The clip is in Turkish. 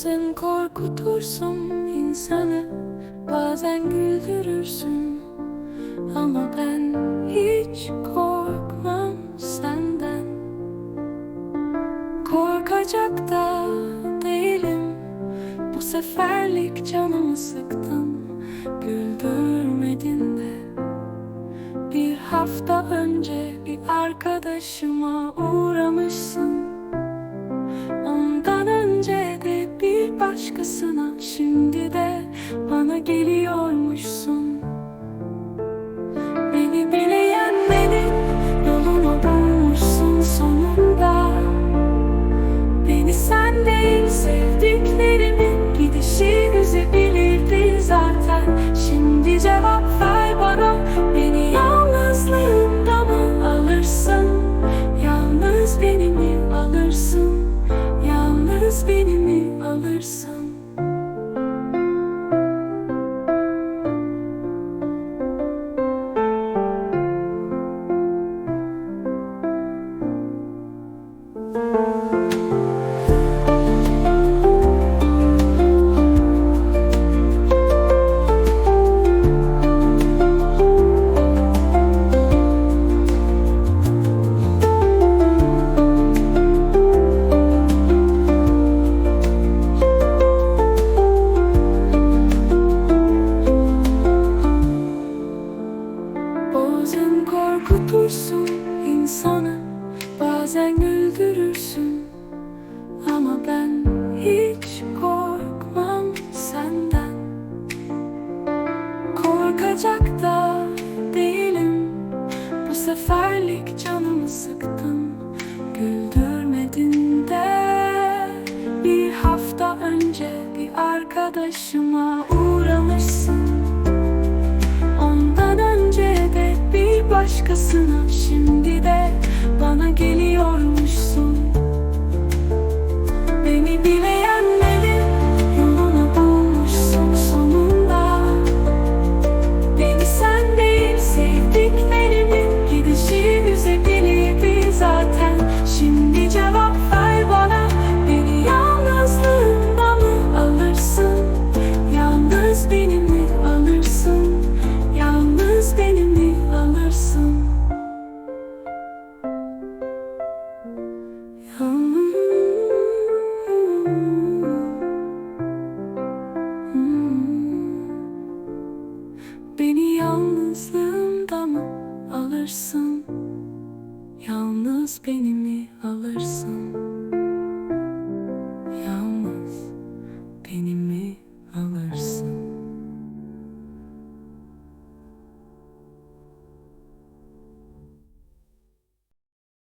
Bazen korkutursun insanı Bazen güldürürsün. Ama ben hiç korkmam senden. Korkacak da değilim. Bu seferlik canımı sıktın Güldürmedin de. Bir hafta önce bir arkadaşıma uğramışsın bir başkasına Şimdi de bana geliyormuşsun. Beni bile yenmenin yolunu bulmuşsun sonunda. Beni sen değil sevdiklerimin gidişi üzebilirdi zaten. Şimdi cevap ver bana beni yalnızlığımda mı alırsın? Yalnız beni mi alırsın? Yalnız beni mi korkutursun insanı Bazen güldürürsün. Ama ben hiç korkmam senden. Korkacak da değilim. Bu seferlik canımı sıktın Güldürmedin de Bir hafta önce bir arkadaşıma uğramışsın bir başkasına Şimdi de bana geliyormuşsun. Beni bile